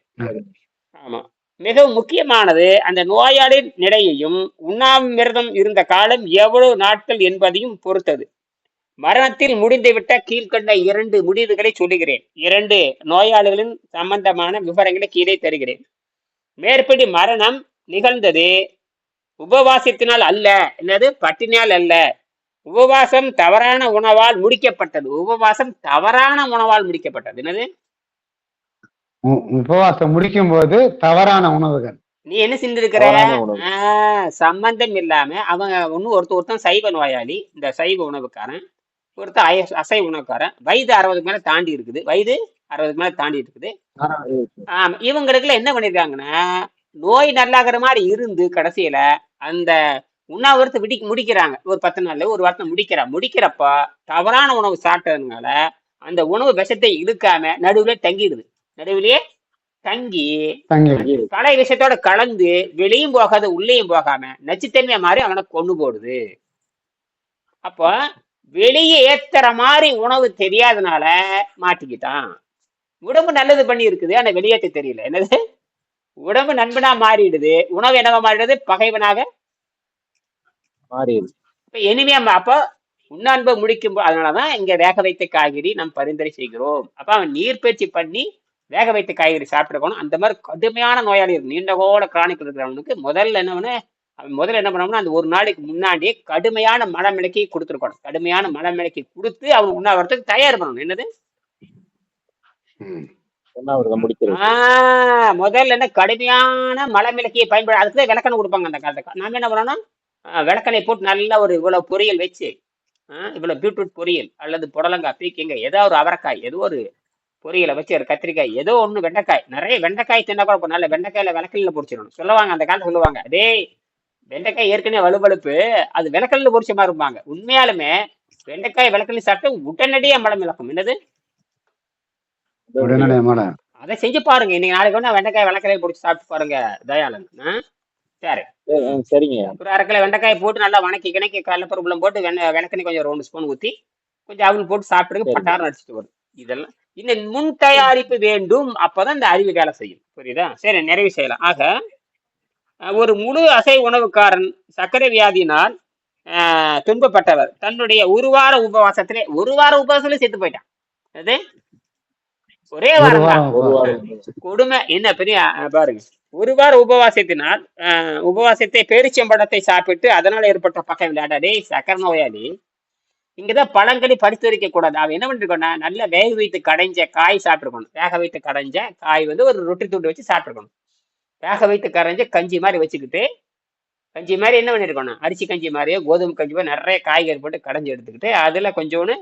ஆமா. மிகவும் முக்கியமானது அந்த நோயாளியின் நிலையையும் உண்ணாவிரதம் இருந்த காலம் எவ்வளவு நாட்கள் என்பதையும் பொறுத்தது. மரணத்தில் முடிந்துவிட்ட கீழ்கண்ட இரண்டு முடிவுகளை சொல்லுகிறேன். இரண்டு நோயாளிகளின் சம்பந்தமான விவரங்களை கீழே தருகிறேன். மேற்படி மரணம் நிகழ்ந்தது. உபவாசத்தினால் அல்ல என்னது பட்டினியால் அல்ல. உபவாசம் தவறான உணவால் முடிக்கப்பட்டது. உபவாசம் தவறான உணவால் முடிக்கப்பட்டது. என்னது? உபவாசம் முடிக்கும் போது தவறான உணவுகள். நீ என்ன செஞ்சிருக்கிற சம்பந்தம் இல்லாம அவங்க ஒண்ணு ஒருத்தர் ஒருத்தன் சைவ நோயாளி. இந்த சைவ உணவுக்காரன். ஒருத்தர் அய- அசைவ உணவுக்காரன். வயது அறுபதுக்கு மேல தாண்டி இருக்குது. வயது அறுபதுக்கு மேல தாண்டி இருக்குது. ஆமா இவங்களுக்குலாம் என்ன பண்ணிருக்காங்கன்னா நோய் நல்லாகிற மாதிரி இருந்து கடைசியில அந்த உண்ணாவிரத்தை விடி முடிக்கிறாங்க. ஒரு பத்து நாள்ல ஒரு வாரத்தை முடிக்கிறா. முடிக்கிறப்ப தவறான உணவு சாப்பிட்டதுனால அந்த உணவு விஷத்தை இழுக்காம நடுவுல தங்கிடுது. நடுவுலயே தங்கி பழைய விஷயத்தோட கலந்து வெளியும் போகாத உள்ளேயும் போகாம நச்சுத்தன்மையா மாறி அவனை கொண்டு போடுது. அப்போ வெளியே ஏத்துற மாதிரி உணவு தெரியாதனால மாட்டிக்கிட்டான். உடம்பு நல்லது பண்ணி இருக்குது ஆனா வெளியேற்ற தெரியல. என்னது? உடம்பு நண்பனா மாறிடுது. உணவு என்னவா மாறிடுது பகைவனாக மாறிடுது. இப்ப இனிமையா அப்போ உண்ணான்பை முடிக்கும் அதனாலதான் இங்க வேக வைத்த காய்கறி நாம் பரிந்துரை செய்கிறோம். அப்ப அவன் நீர்ப்பயிற்சி பண்ணி வேக வைத்த காய்கறி சாப்பிட்டுருக்கணும் அந்த மாதிரி கடுமையான நோயாளி நீண்ட கோல கிரானிக் இருக்கிறவனுக்கு முதல்ல என்ன முதல்ல என்ன பண்ணணும்னா அந்த ஒரு நாளைக்கு முன்னாடியே கடுமையான மலமிளக்கி கொடுத்துருக்கணும். கடுமையான மலமிளக்கி கொடுத்து அவன் உண்ணாவிரத்துக்கு தயார் பண்ணணும். என்னது? முதல்ல என்ன கடுமையான மலமிளக்கியை பயன்பட அதுக்கு விளக்கணை கொடுப்பாங்க அந்த காலத்துல. நாம என்ன பண்ணணும்? ஆஹ் விளக்கணை போட்டு நல்ல ஒரு இவ்வளவு பொரியல் வச்சு இவ்வளவு பீட்ரூட் பொரியல் அல்லது புடலங்காய் பீக்கிங்க ஏதோ ஒரு அவரைக்காய் ஏதோ ஒரு பொரியலை வச்சு ஒரு கத்திரிக்காய் ஏதோ ஒண்ணு வெண்டைக்காய் நிறைய வெண்டைக்காய் தின்னா கூட. நல்ல வெண்டைக்காயில விளக்கல்ல பொரிச்சிடணும். சொல்லுவாங்க அந்த காலத்துல சொல்லுவாங்க டேய் வெண்டைக்காய் ஏற்கனவே வலுவழுப்பு அது விளக்கல்ல பொரிச்ச மாதிரி இருப்பாங்க. உண்மையாலுமே வெண்டைக்காய் விளக்கல்ல சாப்பிட்டு உடனடியே மலம் இழக்கும். என்னது? அதை செஞ்சு பாருங்க. இன்னைக்கு நாளைக்கு வேணா வெண்டைக்காய் விளக்கலையை பிடிச்சி சாப்பிட்டு பாருங்க தயாளன்? சரி. சரிங்க. ஒரு அரை கிலோ வெண்டைக்காயை போட்டு நல்லா வணக்கி கிணக்கி கடலப்பருப்புலம் போட்டு வெண்ணெய் விளக்கணி கொஞ்சம் ரெண்டு ஸ்பூன் ஊற்றி கொஞ்சம் அவள் போட்டு சாப்பிடுங்க சரி. பட்டாரம் அடிச்சுட்டு வரும். இதெல்லாம் இந்த முன் தயாரிப்பு வேண்டும் அப்பதான் இந்த அறிவு வேலை செய்யும். புரியுதா? சரி நிறைவு செய்யலாம். ஆக ஒரு முழு அசை உணவுக்காரன் சர்க்கரை வியாதியினால் ஆஹ், துன்பப்பட்டவர். தன்னுடைய ஒரு வார உபவாசத்திலே ஒரு வார உபவாசத்துல செத்து போயிட்டான். அது? ஒரே வாரம் கொடுமை. என்ன பெரிய பாருங்க. ஒரு வார உபவாசத்தினால் ஆஹ், உபவாசத்தை பேரிச்சம்பழத்தை சாப்பிட்டு அதனால ஏற்பட்ட பக்கம் விளையாட டேய் சக்கர நோயாளி. இங்கதான் பழங்களை படுத்து வைக்க கூடாது. அவன் என்ன பண்ணிருக்கோம்னா நல்ல வேக வைத்து கடைஞ்ச காய் சாப்பிட்டுருக்கணும். வேக வைத்து கடைஞ்ச காய் வந்து ஒரு ரொட்டி துண்டு வச்சு சாப்பிட்டுருக்கணும். வேக வைத்து கரைஞ்ச கஞ்சி மாதிரி வச்சுக்கிட்டு கஞ்சி மாதிரி என்ன பண்ணிருக்கணும்? அரிசி கஞ்சி மாதிரியோ கோதுமை கஞ்சி மாதிரி நிறைய காய்கறி போட்டு கடைஞ்சி எடுத்துக்கிட்டு அதில் கொஞ்சோண்டு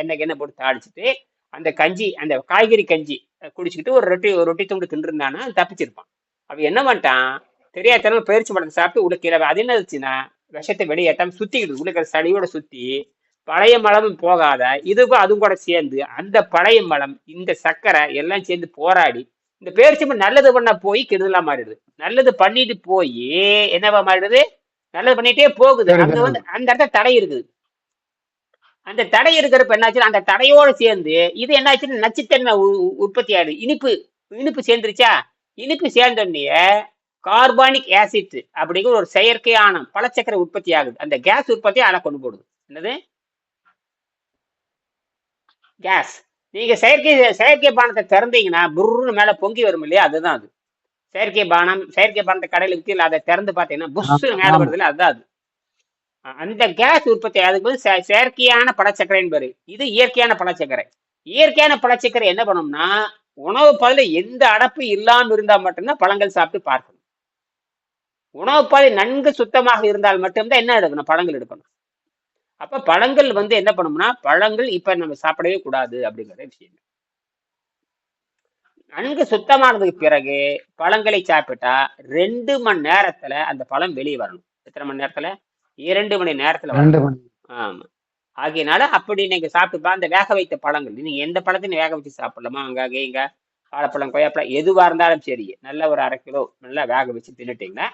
எண்ணெய்க்கு எண்ணெய் போட்டு தாளிச்சிட்டு அந்த கஞ்சி அந்த காய்கறி கஞ்சி குடிச்சிக்கிட்டு ஒரு ரொட்டி ஒரு ரொட்டி துண்டு தின்றுருந்தானா தப்பிச்சிருப்பான். அவன் என்ன பண்ணிட்டான்? தெரியாதனமா பயிற்சி படத்தை சாப்பிட்டு உள்ள கீழே அது என்ன ஆச்சுன்னா விஷத்தை வெளியேற்றாம சுத்திக்கிட்டு உள்ள சளியோட சுத்தி பழைய மலமும் போகாத இதுக்கும் அதுவும் கூட சேர்ந்து அந்த பழைய மலம் இந்த சர்க்கரை எல்லாம் சேர்ந்து போராடி இந்த பேரிச்சம்பழம் நல்லது பண்ண போய் கெடுதலா மாறிடுது. நல்லது பண்ணிட்டு போய் என்னவா மாறிடுது? நல்லது பண்ணிட்டே போகுது. அங்க வந்து அந்த இடத்துல தடை இருக்குது. அந்த தடை இருக்கிறப்ப என்னாச்சு? அந்த தடையோட சேர்ந்து இது என்னாச்சுன்னு நச்சுத்தன்மை உற்பத்தி ஆயிடுது. இனிப்பு இனிப்பு சேர்ந்துருச்சா? இனிப்பு சேர்ந்தோடனே கார்பானிக் ஆசிட் அப்படிங்கிற ஒரு செயற்கையான பழச்சக்கரை உற்பத்தி ஆகுது. அந்த கேஸ் உற்பத்தியை அதை கொண்டு போடுது. என்னது? கேஸ். நீங்க செயற்கை செயற்கை பானத்தை திறந்தீங்கன்னா புர்ருன்னு மேல பொங்கி வரும் இல்லையா? அதுதான் அது. செயற்கை பானம் செயற்கை பானத்தை கடையில விற்கல அதை திறந்து பார்த்தீங்கன்னா புஷ்ஷு மேல ஆமா. வருது இல்ல அதுதான் அது. அந்த கேஸ் உற்பத்தி அதுக்கு வந்து செயற்கையான பழச்சக்கரைன்னு பேரு இது இயற்கையான பழச்சக்கரை. இயற்கையான பழச்சக்கரை என்ன பண்ணும்னா உணவு பாதையில எந்த அடப்பு இல்லாம இருந்தா மட்டும்தான் பழங்கள் சாப்பிட்டு பார்க்கணும். உணவு பாதை நன்கு சுத்தமாக இருந்தால் மட்டும்தான் என்ன எடுக்கணும்? பழங்கள் எடுக்கணும். அப்ப பழங்கள் வந்து என்ன பண்ணும்னா பழங்கள் இப்ப நம்ம சாப்பிடவே கூடாது அப்படிங்கிற விஷயம். நன்கு சுத்தமானதுக்கு பிறகு பழங்களை சாப்பிட்டா ரெண்டு மணி நேரத்துல அந்த பழம் வெளியே வரணும். எத்தனை மணி நேரத்துல? இரண்டு மணி நேரத்துல வரணும். ஆமா. ஆகையினால அப்படி நீங்க சாப்பிட்டு பா- அந்த வேக வைத்த பழங்கள். நீங்க எந்த பழத்தையும் வேக வச்சு சாப்பிடலாமா? அங்க இங்க வாழைப்பழம் கொய்யாப்பழம் எதுவா இருந்தாலும் சரி நல்ல ஒரு அரை கிலோ நல்லா வேக வச்சு தின்னுட்டீங்கன்னா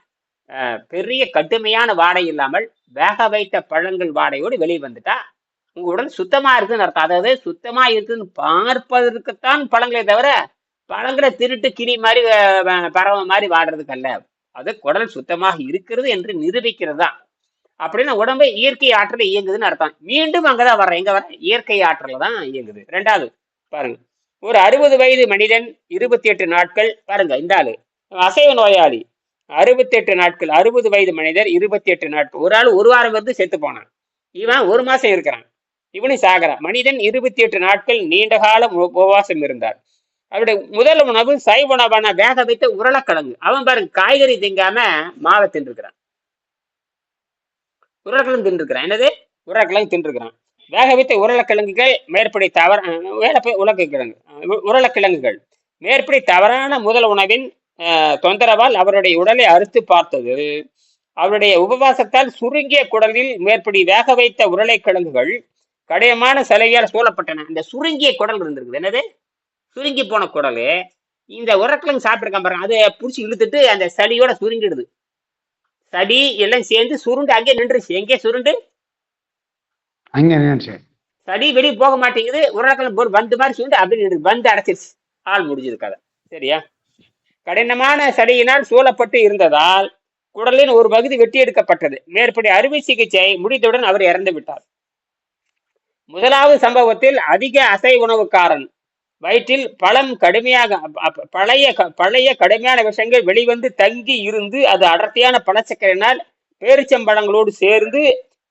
பெரிய கடுமையான வாடை இல்லாமல் வேக வைத்த பழங்கள் வாடையோடு வெளியே வந்துட்டா. உங்க உடல் சுத்தமா இருக்குன்னு அர்த்தம். அதாவது சுத்தமா இருக்குன்னு பார்ப்பதற்குத்தான் பழங்களே தவிர பழங்களை திருட்டு கிளி மாதிரி பறவை மாதிரி வாடுறதுக்கு அல்ல. அது குடல் சுத்தமாக இருக்கிறது என்று நிரூபிக்கிறது. தான் அப்படின்னா உடம்பு இயற்கை ஆற்றல இயங்குதுன்னு அர்த்தம். மீண்டும் அங்கதான் வர்றேன். எங்க வர இயற்கை ஆற்றல தான் இயங்குது. ரெண்டாவது பாருங்க. ஒரு அறுபது வயது மனிதன் இருபத்தி எட்டு நாட்கள் பாருங்க இந்த ஆளு அசைவ நோயாளி. அறுபத்தி எட்டு நாட்கள் அறுபது வயது மனிதர் இருபத்தி எட்டு நாட்கள். ஒரு ஆள் ஒரு வாரம் வந்து செத்து போனான். இவன் ஒரு மாசம் இருக்கிறான். இவனும் சாகிறான் மனிதன் இருபத்தி எட்டு நாட்கள் நீண்ட காலம் உபவாசம் இருந்தார் அவருடைய முதல் உணவு சைவ உணவான வேக வைத்த உருளைக்கிழங்கு. அவன் பாருங்க காய்கறி திங்காம மாவை தின்றுக்கிறான். உருளைக்கிழங்கு தின்றுக்கிறான். என்னது? உருளைக்கிழங்கு தின்றுக்கிறான். வேக வைத்த உருளைக்கிழங்குகள் மேற்படி தவற வேலை உலக கிழங்கு உருளைக்கிழங்குகள். மேற்படி தவறான முதல் உணவின் தொந்தரவால் அவருடைய உடலை அறுத்து பார்த்தது. அவருடைய உபவாசத்தால் சுருங்கிய குடலில் மேற்படி வேக வைத்த உருளைக்கிழங்குகள் கடினமான சலுகையால் சூழப்பட்டன. இந்த சுருங்கிய குடல் இருந்திருக்குது. என்னது? சுருங்கி போன குடல். இந்த உருளைக்கிழங்கு சாப்பிட்டுருக்கான் பாருங்க. அதை பிடிச்சி இழுத்துட்டு அந்த சளியோட சுருங்கிடுது. சளி எல்லாம் சேர்ந்து சுருண்டு அங்கே நின்றுச்சு. எங்கே சுருண்டு? அங்க நினைச்சு சளி வெளியே போக மாட்டேங்குது. உருளைக்கிழங்கு ஒரு பந்து மாதிரி சுருண்டு அப்படி பந்து அடைச்சிருச்சு. ஆள் முடிஞ்சது கதை சரியா? கடினமான சளியினால் சூழப்பட்டு இருந்ததால் குடலின் ஒரு பகுதி வெட்டி எடுக்கப்பட்டது. மேற்படி அறுவை சிகிச்சை முடித்தவுடன் அவர் இறந்து விட்டார். முதலாவது சம்பவத்தில் அதிக அசை உணவுக்காரன் வயிற்றில் பழம் கடுமையாக பழைய க- பழைய கடுமையான விஷயங்கள் வெளிவந்து தங்கி இருந்து அது அடர்த்தியான பழச்சக்கரையினால் பேரிச்சம்பழங்களோடு சேர்ந்து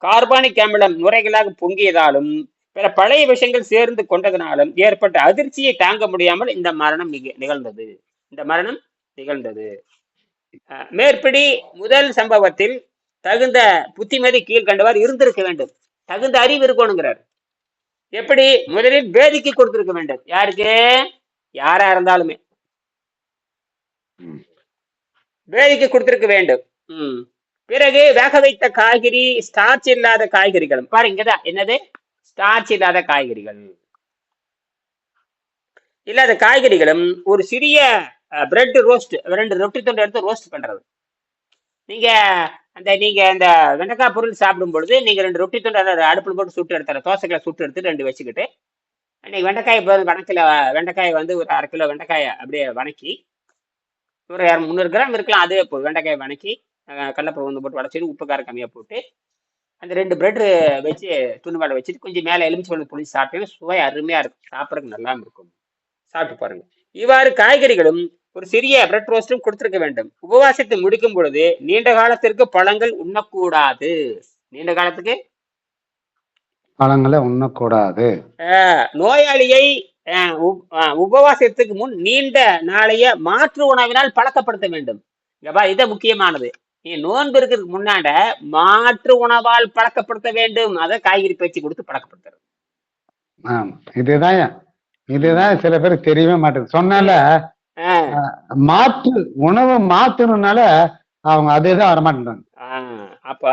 கார்பானிக் அமிலம் நுரைகளாக பொங்கியதாலும் பிற பழைய விஷயங்கள் சேர்ந்து கொண்டதனாலும் ஏற்பட்ட அதிர்ச்சியை தாங்க முடியாமல் இந்த மரணம் நிகழ்ந்தது. இந்த மரணம் நிகழ்ந்தது. அஹ், மேற்படி முதல் சம்பவத்தில் தகுந்த புத்திமதி கீழ்கண்டவர் இருந்திருக்க வேண்டும். தகுந்த அறிவு இருக்கணுங்கிறார். எப்படி? முதலில் வேதிக்கு கொடுத்திருக்க வேண்டும். யாருக்கு? யாரா இருந்தாலுமே. வேதிக்கு கொடுத்திருக்க வேண்டும். ம். பிறகு வேக வைத்த காய்கறி ஸ்டார்ச் இல்லாத காய்கறிகளும். பாருங்க இங்கதான். என்னது? ஸ்டார்ச் இல்லாத காய்கறிகள். இல்லாத காய்கறிகளும் ஒரு சிறிய பிரெட் ரோஸ்ட் ரெண்டு ரொட்டி துண்டு எடுத்து ரோஸ்ட் பண்ணுறது நீங்கள் அந்த நீங்கள் அந்த வெண்டைக்காய் பொருள் சாப்பிடும் பொழுது நீங்கள் ரெண்டு ரொட்டி துண்டு அடுப்பில் போட்டு சுட்டு எடுத்துற தோசைகளை சுட்டு எடுத்து ரெண்டு வச்சுக்கிட்டு அன்றைக்கி வெண்டைக்காய் இப்போ வணக்கில் வெண்டைக்காய் வந்து ஒரு அரை கிலோ வெண்டைக்காயை அப்படியே வணக்கி ஒரு இர- முந்நூறு கிராம் இருக்கலாம் அதே இப்போ வெண்டைக்காய் வணக்கி அஹ், வந்து போட்டு வடச்சிட்டு உப்பு காரம் கம்மியாக போட்டு அந்த ரெண்டு பிரெட் வச்சு துணிவாடை வச்சுட்டு கொஞ்சம் மேலே எலுமிச்சு வந்து புளிச்சு சாப்பிட்டீங்கன்னா சுவை அருமையாக இருக்கும். சாப்பிட்றதுக்கு நல்லா இருக்கும். சாப்பிட்டு பாருங்கள் இவ்வாறு காய்கறிகளும் ஒரு சிறிய பிரெட் ரோஸ்டும் கொடுத்திருக்க வேண்டும். உபவாசத்தை முடிக்கும் பொழுது நீண்ட காலத்திற்கு பழங்கள் உண்ணக்கூடாது. நீண்ட காலத்துக்கு? பழங்களை உண்ணக்கூடாது. நோயாளியை உபவாசத்துக்கு முன் நீண்ட நாளைய மாற்று உணவினால் பழக்கப்படுத்த வேண்டும். பாரு, இது முக்கியமானது. நீ நோன்பு இருக்கிறதுக்கு முன்னாட மாற்று உணவால் பழக்கப்படுத்த வேண்டும். அதை காய்கறி பயிற்சி கொடுத்து பழக்கப்படுத்துறது. இதுதான் இதுதான் சில பேருக்கு தெரியவே மாட்டேங்குது. சொன்னால மாற்று உணவை மாத்தணும்னால அவங்க அதே தான் வரமாட்டேங்கிறாங்க ஆஹ், அப்ப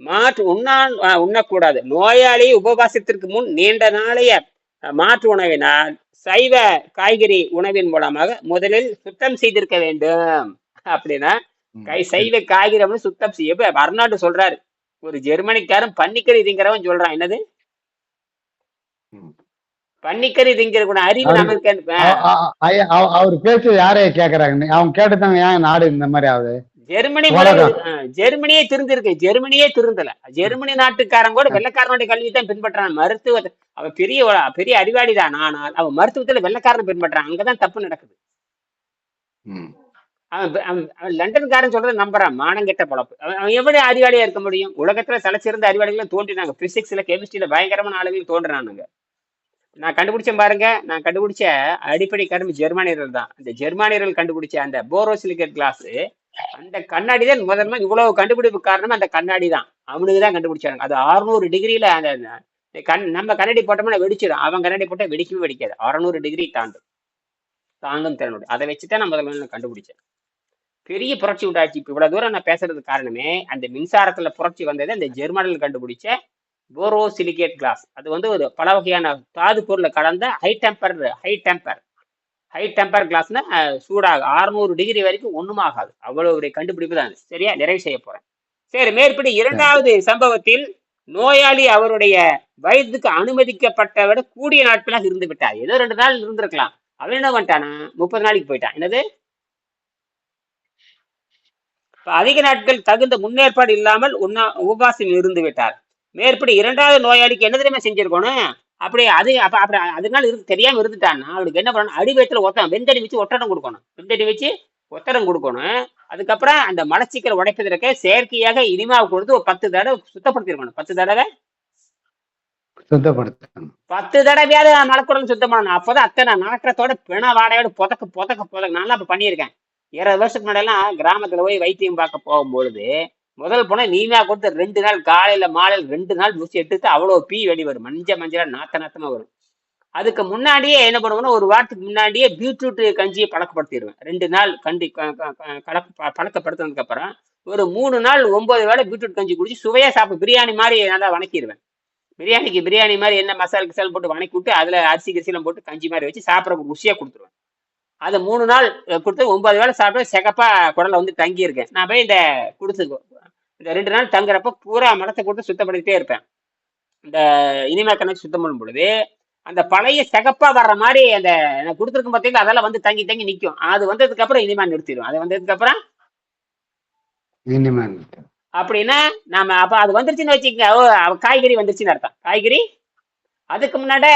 மாற்று உண்ணா உண்ணக்கூடாது. நோயாளி உபவாசத்திற்கு முன் நீண்ட நாளைய மாற்று உணவினால் சைவ காய்கறி உணவின் மூலமாக முதலில் சுத்தம் செய்திருக்க வேண்டும். அப்படின்னா கை சைவ காய்கறி அப்படின்னு சுத்தம் செய்ய அர்னால்டு சொல்றாரு. ஒரு ஜெர்மனிக்காரன் பன்னிக்கறி சொல்றான். என்னது. பன்னிக்கறி திங்கிற கூட அறிவு அவரு- நமக்கு அவ- அவ- அவ- அவர் பேச்சு யாரைய கேக்குறாங்க? அவங்க கேட்டுதாங்க ஏன் நாடு இந்த மாதிரி ஆகுது? ஜெர்மனி ஜெர்மனியே திருந்திருக்கு. ஜெர்மனியே திருந்தல. ஜெர்மனி நாட்டுக்காரன் கூட வெள்ளக்காரனுடைய கல்வி தான் பின்பற்றான். மருத்துவ அவன் பெரிய பெரிய அறிவாளி தான் ஆனால் அவன் மருத்துவத்துல வெள்ளக்காரன் பின்பற்றான். அங்கதான் தப்பு நடக்குது. ம். அவன் அவன் அவன் லண்டன்காரன் சொல்றதை நம்புறான். மானங்கெட்ட பொழப்பு. அவன் அவன் எப்படி அறிவாளியா இருக்க முடியும்? உலகத்துல தலைச்சிறந்த அறிவாளிகளும் தோன்றினாங்க. பிசிக்ஸ்ல கெமிஸ்ட்ரியில பயங்கரமான அளவில் தோன்றினானுங்க. நான் கண்டுபிடிச்சேன் பாருங்க. நான் கண்டுபிடிச்ச அடிப்படை கரும்பு ஜெர்மானியர்கள் தான். அந்த ஜெர்மானியர்கள் கண்டுபிடிச்ச அந்த போரோசிலிகேட் கிளாஸ் அந்த கண்ணாடி தான் முதல்ல இவ்வளவு கண்டுபிடிப்பு காரணம் அந்த கண்ணாடி தான். அவனுக்கு தான் கண்டுபிடிச்சாங்க அது 600 டிகிரியில அந்த கண் நம்ம கண்ணாடி போட்டோம்னா வெடிச்சிடும். அவன் கண்ணாடி போட்டா வெடிக்கவே வெடிக்காது. 600 டிகிரி தாண்டும். தாங்கும் திறனோடு அதை வச்சுதான் நான் முதல்ல கண்டுபிடிச்சேன். பெரிய புரட்சி உண்டாச்சு. இப்போ இவ்வளவு தூரம் நான் பேசுறதுக்கு காரணமே அந்த மின்சாரத்துல புரட்சி வந்தது அந்த ஜெர்மனில் கண்டுபிடிச்ச போரோசிலிகேட் கிளாஸ் அது வந்து ஒரு பல வகையான தாது பொருளை கலந்த high temper high temper high temper கிளாஸ்னா சூடாக 600 டிகிரி வரைக்கும் ஒன்றும் ஆகாது அவ்வளோ ஒரு கண்டுபிடிப்பு தான் சரியா? நிறைவு செய்ய போறேன். சரி மேற்படி இரண்டாவது சம்பவத்தில் நோயாளி அவருடைய வயதுக்கு அனுமதிக்கப்பட்ட விட கூடிய நாட்களாக இருந்து விட்டார். ஏதோ ரெண்டு நாள் இருந்திருக்கலாம். அவன் என்ன பண்ணிட்டானா முப்பது நாளைக்கு போயிட்டான். என்னது? அதிக நாட்கள் தகுந்த முன்னேற்பாடு இல்லாமல் உண்ணா உபவாசம் இருந்து விட்டார். மேற்படி இரண்டாவது நோயாளிக்கு என்ன தெரியுமா செஞ்சிருக்கணும்? அப்படி அது அப்ப அப்படி அதனால இருந்து தெரியாம இருந்துட்டான்னா அவளுக்கு என்ன பண்ணணும்? அடிவயத்துல ஒத்தம் வெந்தடி வச்சு ஒத்தடம் கொடுக்கணும். வெந்தடி வச்சு ஒத்தடம் கொடுக்கணும். அதுக்கப்புறம் அந்த மலச்சிக்கல் உடைப்பதற்கு செயற்கையாக இனிமாவை கொடுத்து ஒரு பத்து தடவை சுத்தப்படுத்திருக்கணும். பத்து தடவை? சுத்தப்படுத்தணும். பத்து தடவையாவது மலக்குடல் சுத்தம் பண்ணணும் அப்போதான் அத்தனை நாற்றத்தோட பிண வாடையோட புதக்க புதக்க புதக்க. நான்லாம் அப்ப பண்ணியிருக்கேன். இருபது வருஷத்துக்கு முன்னாடியெல்லாம் கிராமத்துல போய் வைத்தியம் பார்க்க போகும்பொழுது முதல் போனால் நீனா கொடுத்து ரெண்டு நாள் காலையில மாலையில் ரெண்டு நாள் ஊசி எடுத்து அவ்வளோ பீ வெளி வரும். மஞ்ச மஞ்சளா நாத்த நாத்தமா வரும். அதுக்கு முன்னாடியே என்ன பண்ணுவேன்னா ஒரு வாரத்துக்கு முன்னாடியே பீட்ரூட் கஞ்சியை பழக்கப்படுத்திடுவேன். ரெண்டு நாள் கண்டி க- கலக்க ப- பழக்கப்படுத்தினதுக்கு அப்புறம் ஒரு மூணு நாள் ஒன்பது வேளை பீட்ரூட் கஞ்சி குடிச்சு சுவையா சாப்பிட்டு பிரியாணி மாதிரி நல்லா வணக்கிடுவேன். பிரியாணிக்கு பிரியாணி மாதிரி என்ன மசாலா கிசால் போட்டு வணக்கி விட்டு அதுல அரிசி கிரிசிலாம் போட்டு கஞ்சி மாதிரி வச்சு சாப்பிட்றதுக்கு ருசியா கொடுத்துருவேன். அதை மூணு நாள் கொடுத்து ஒன்பது வேளை சாப்பிட்டு சிகப்பா குடல்ல வந்து தங்கி இருக்கேன் நான் போய் இந்த கொடுத்து இந்த ரெண்டு நாள் தங்குறப்ப பூரா மலத்தை கொடுத்து சுத்தப்படுத்திட்டே இருப்பேன். இந்த இனிமே கணக்கு சுத்தம் பண்ணும் பொழுது அந்த பழைய சிகப்பா வர்ற மாதிரி அந்த எனக்கு கொடுத்துருக்கும் பார்த்தீங்களா அதெல்லாம் வந்து தங்கி தங்கி நிற்கும் அது வந்ததுக்கு அப்புறம் இனிமே நிறுத்திடும். அது வந்ததுக்கு அப்புறம்? அப்படின்னா நாம அப்ப அது வந்துருச்சுன்னு வச்சுக்கோங்க. ஓ காய்கறி வந்துருச்சுன்னு அர்த்தம். காய்கறி? அதுக்கு முன்னாடி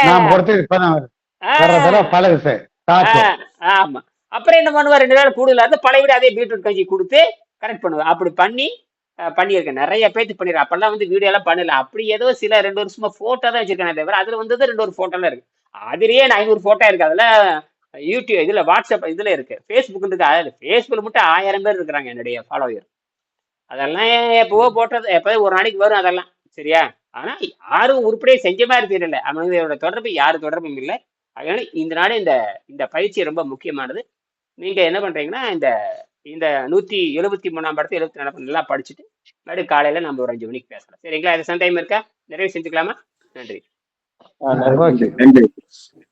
ஆமா. அப்புறம் என்ன பண்ணுவா ரெண்டு நாள் கூடுதலா இருந்து பழைய விட அதே பீட்ரூட் கஞ்சி கொடுத்து கரெக்ட் பண்ணுவேன் அப்படி பண்ணி பண்ணியிருக்கேன். நிறைய பேத்து பண்ணிருக்கேன் அப்பெல்லாம் வந்து வீடியோ எல்லாம் பண்ணல. அப்படி ஏதோ சில ரெண்டு வருஷமா போட்டோ தான் வச்சிருக்கேன் தவிர அதுல வந்தது ரெண்டு ஒரு போட்டோலாம் இருக்கு. அதுலயே நான் ஐநூறு போட்டோ இருக்கு. அதுல யூடியூப் இதுல வாட்ஸ்அப் இதுல இருக்கு. ஃபேஸ்புக் இருக்கு. அதாவது மட்டும் ஆயிரம் பேர் இருக்கிறாங்க என்னுடைய ஃபாலோவர் அதெல்லாம் எப்பவோ போட்டது. எப்பவே ஒரு நாளைக்கு வரும் அதெல்லாம். சரியா? ஆனா யாரும் உருப்படியே செஞ்ச மாதிரி தெரியல. அவங்களோட தொடர்பு யாரு தொடர்பும் இல்லை. அதனால இந்த நாள் இந்த இந்த பயிற்சி ரொம்ப முக்கியமானது. நீங்க என்ன பண்றீங்கன்னா இந்த இந்த நூத்தி எழுபத்தி மூணாம் படத்தை எழுபத்தி நாலு நல்லா படிச்சுட்டு மறுபடியும் காலையில நம்ம ஒரு அஞ்சு மணிக்கு பேசலாம். சரிங்களா? இது டைம் இருக்கா? நிறைவு செஞ்சுக்கலாமா? நன்றி. நிறைய நன்றி.